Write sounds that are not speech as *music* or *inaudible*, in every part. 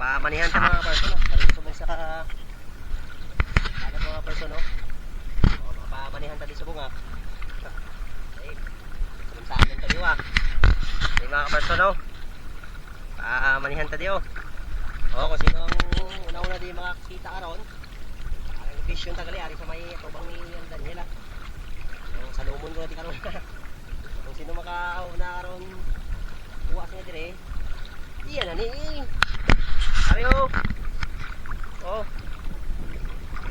Pamanihan sa mga person. Sabi ko sa ka... Ano mga person. Oh, Pamanihan tadi sa bunga. Eh, kung sa amin tadi, ah. Ay, mga person, oh. Pamanihan tadi, oh. Oh, kung sino ang una-una di makakita ka ron. Ang location tagali, ari sa may tubang ni Daniela. Yung sa lumon ko di karon. *laughs* kung sino makauna ka ron, kuha sa dire. Iyan na ni. Ari oh.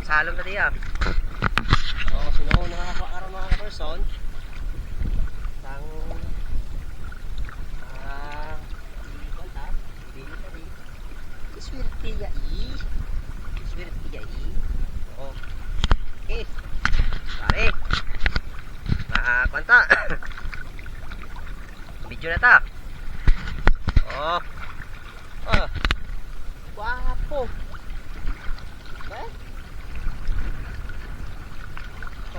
Salong na diya. Oh, sino ron mga person? Sang ah, di konta, di ta di. Swerte ya i. Swerte ya i. Oh. Eh. Pare. Makakwanta. *coughs* Video na ta. Oh. Guwapo. Eh?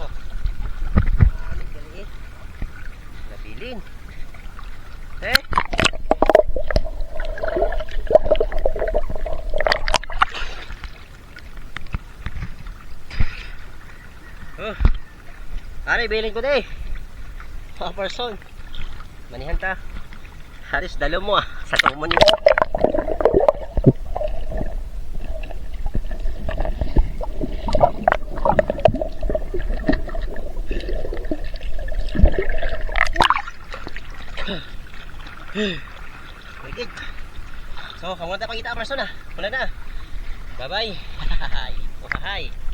Oh. Ano gali? Nabilin. Eh? Oh. Pare, bilin ko di. Mga person. Manihan ta. Haris, dalo mo ah. Sa tumon niyo. Wait, So, kamu na pagkita person ah. Wala na. Bye-bye. Oh, *laughs* hi.